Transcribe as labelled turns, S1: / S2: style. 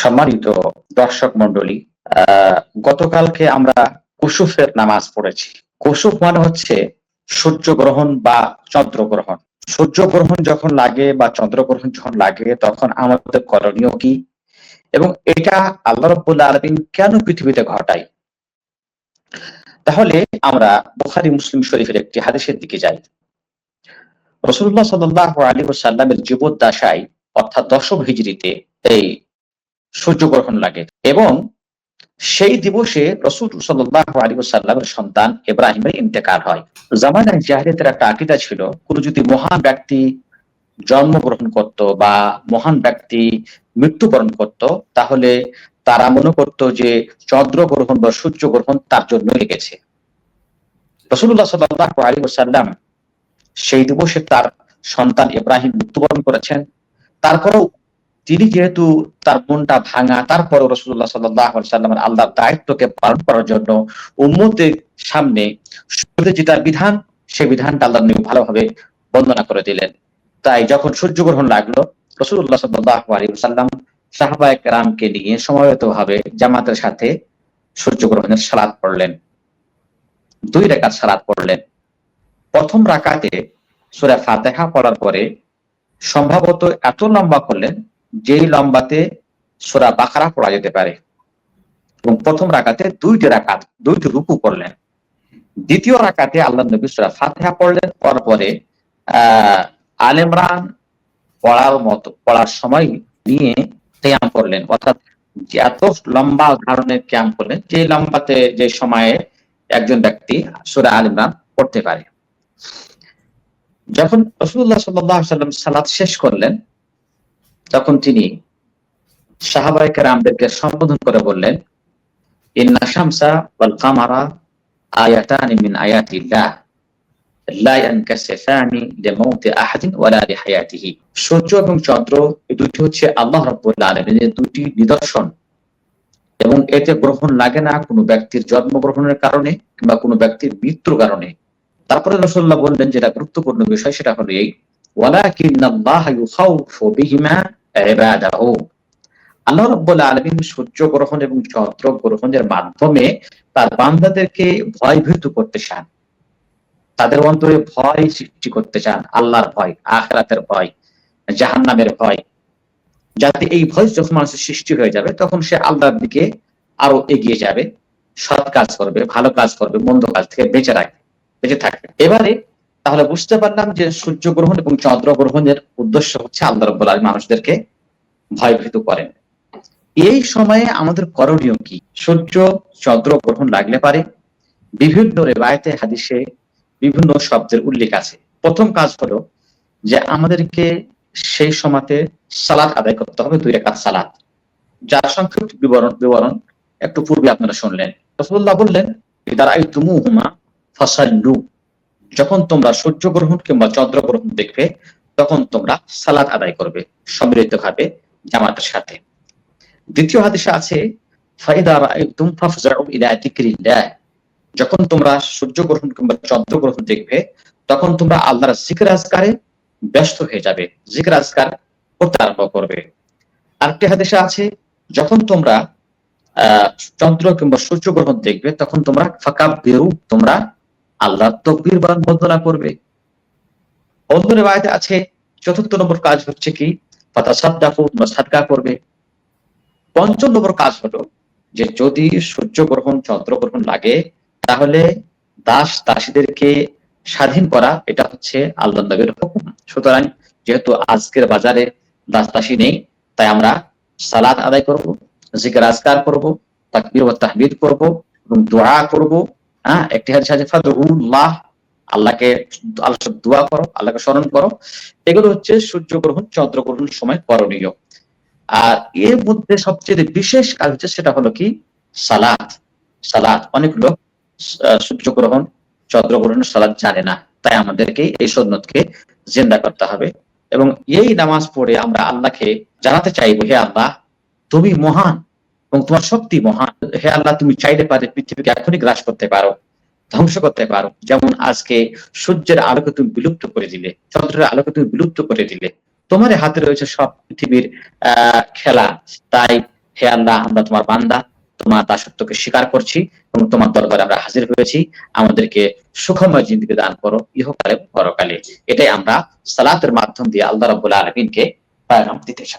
S1: সম্মানিত দর্শক মন্ডলী গতকালকে আমরা কুসুফের নামাজ পড়েছি। কুসুফ মানে হচ্ছে সূর্য গ্রহণ বা চন্দ্র গ্রহণ সূর্য গ্রহণ যখন লাগে বা চন্দ্র গ্রহণ যখন লাগে, তখন আমাদের করণীয় কি? এবং এটা আল্লাহ রব্বুল আলমিন কেন পৃথিবীতে ঘটায়? তাহলে আমরা বুখারি, মুসলিম শরীফের একটি হাদিসের দিকে যাই। রসুল্লাহ সাল্লাহ আলী সাল্লামের জীবদ্দাসায় অর্থাৎ দশম হিজড়িতে, এই সূর্যগ্রহণ লাগে। এবং সেই দিবসে রসুল সাল্লাহ আলী সাল্লামের সন্তান ইব্রাহিমের ইন্তেকাল হয়। জামানা জাহিরিয়াতের একটা আকিদা ছিল, কোন যদি মহান ব্যক্তি জন্মগ্রহণ করত বা মহান ব্যক্তি মৃত্যুবরণ করত, তাহলে তারা মনে করত যে চন্দ্র গ্রহণ বা সূর্য গ্রহণ তার জন্য লেগেছে। রসুল্লাহ সাল্লাহ আলী সাল্লাম সেই দিবসে তার সন্তান ইব্রাহিম মৃত্যুবরণ করেছেন। তারপরেও তিনি যেহেতু তার মনটা ভাঙা তারপরে রসুল্লাহ সাল্লামের আল্লাহর দায়িত্বকে পালন করার জন্য উম্মতের সামনে যেটা বিধান, সে বিধানটা আল্লাহ নবী ভালোভাবে বর্ণনা করে দিলেন। তাই যখন সূর্যগ্রহণ লাগল রসুল্লাহ সাল্লাহ আলী সাল্লাম সাহাবায়ক রামকে নিয়ে সময়ত ভাবে জামাতের সাথে সূর্যগ্রহণের সালাদ পড়লেন। দুই রেখাত সালাদ পড়লেন। প্রথম রাকাতে সুরা ফাতেহা পড়ার পরে সম্ভবত এত লম্বা করলেন যেই লম্বাতে সোরা বাকারা পড়া যেতে পারে। এবং প্রথম রাকাতে দুইটি রাকাত, দুইটি রুকু করলেন। দ্বিতীয় রাকাতে আল্লাহ নবী সোরা ফাতেহা পড়লেন পর পরে আহ আলেমরান পড়ার মতো, পড়ার সময় নিয়ে ক্যাম করলেন। অর্থাৎ এত লম্বা ধরনের ক্যাম্প করলেন, যে লম্বাতে, যে সময়ে একজন ব্যক্তি সুরা আলিমরান পড়তে পারে। যখন রসুল্লাহ সাল্লাম সালাদ শেষ করলেন তখন তিনি সাহাবাইকে রামদেরকে সম্বোধন করে বললেন, ইন্না শামসা কামারা আয়াতানি মিন আয়াতিল্লাহ সূর্য এবং চন্দ্র দুটি হচ্ছে আল্লাহ দুটি নিদর্শন। এবং এতে গ্রহণ লাগে না কোনো ব্যক্তির জন্মগ্রহণের কারণে কিংবা কোনো ব্যক্তির মৃত্যুর কারণে। তারপরে রসল্লাহ বললেন, যেটা গুরুত্বপূর্ণ বিষয় সেটা হলো এই আল্লাহ সূর্য গ্রহণ এবং চন্দ্র গ্রহণের মাধ্যমে তার ভয়ভীত করতে চান। তাদের অন্তরে ভয় সৃষ্টি করতে চান, আল্লাহর ভয়, আখরাতের ভয় জাহান নামের ভয়। যাতে এই ভয় যখন মানুষের সৃষ্টি হয়ে যাবে, তখন সে আল্লাহর দিকে আরও এগিয়ে যাবে, সৎ কাজ করবে, ভালো কাজ করবে, মন্দ কাজ থেকে বেঁচে রাখবে বেঁচে থাকবে। এবারে তাহলে বুঝতে পারলাম যে সূর্য গ্রহণ এবং চন্দ্র গ্রহণের উদ্দেশ্য হচ্ছে আল্লাহ রব্বুল মানুষদেরকে ভয়ভীত করেন। এই সময়ে আমাদের করণীয় কি? সূর্য চন্দ্র গ্রহণ লাগলে পারে। বিভিন্ন রেবায়তে হাদিসে বিভিন্ন শব্দের উল্লেখ আছে। প্রথম কাজ হলো যে আমাদেরকে সেই সময়তে সালাদ আদায় করতে হবে, দুই রেখাত সালাদ যার সংক্ষিপ্ত বিবরণ বিবরণ একটু পূর্বে আপনারা শুনলেন। রসুল্লাহ বললেন যখন তোমরা সূর্য গ্রহণ কিংবা চন্দ্র গ্রহণ দেখবে, তখন তোমরা সালাদ আদায় করবে, সম্মিলিত ভাবে জামাতের সাথে। দ্বিতীয় হাদিসে আছে যখন তোমরা সূর্য গ্রহণ কিংবা চন্দ্র গ্রহণ দেখবে, তখন তোমরা আল্লাহর জিকির আজকারে ব্যস্ত হয়ে যাবে জিকির আজকার করতে আরম্ভ করবে। আরেকটি হাদিসে আছে, যখন তোমরা, আহ, চন্দ্র কিংবা সূর্য গ্রহণ দেখবে, তখন তোমরা ফাঁকা বেরু তোমরা আল্লাহ তকবির বান বন্দনা করবে। অন্য রেবায়তে আছে চতুর্থ নম্বর কাজ হচ্ছে কি? ফাতা করবে। পঞ্চম নম্বর কাজ হলো যে যদি সূর্য গ্রহণ চন্দ্র গ্রহণ লাগে, তাহলে দাস দাসীদেরকে স্বাধীন করা, এটা হচ্ছে আল্লাহ নবীর হুকুম। সুতরাং যেহেতু আজকের বাজারে দাস দাসী নেই, তাই আমরা সালাদ আদায় করব, জিকার আজকার করব, তাকবির ও তাহবিদ করব এবং দোয়া করব। হ্যাঁ একটি হাদিস আছে ফাদুল্লাহ আল্লাহকে আল্লাহ দোয়া করো, আল্লাহকে স্মরণ করো। এগুলো হচ্ছে সূর্য গ্রহণ চন্দ্র গ্রহণ সময় করণীয়। আর এর মধ্যে সবচেয়ে বিশেষ কাজ হচ্ছে, সেটা হলো কি? সালাদ সালাদ অনেক লোক সূর্যগ্রহণ, চন্দ্রগ্রহণ সালাদ জানে না। তাই আমাদেরকে এই সন্ন্যতকে জিন্দা করতে হবে। এবং এই নামাজ পড়ে আমরা আল্লাহকে জানাতে চাইব, হে আল্লাহ, তুমি মহান এবং তোমার শক্তি মহান। হে আল্লাহ, তুমি চাইলে পারে পৃথিবীকে এখনই গ্রাস করতে পারো, ধ্বংস করতে পারো। যেমন আজকে সূর্যের আলোকে তুমি বিলুপ্ত করে দিলে, চন্দ্রের আলোকে তুমি বিলুপ্ত করে দিলে। তোমার হাতে রয়েছে সব পৃথিবীর খেলা। তাই হে আল্লাহ, আমরা তোমার বান্দা, তোমার দাসত্বকে স্বীকার করছি এবং তোমার দরবারে আমরা হাজির হয়েছি। আমাদেরকে সুখময় জিন্দিগি দান করো, ইহকালে পরকালে। এটাই আমরা সালাতের মাধ্যম দিয়ে আল্লাহ রাব্বুল আলামিনকে পায়গাম দিতে চাই।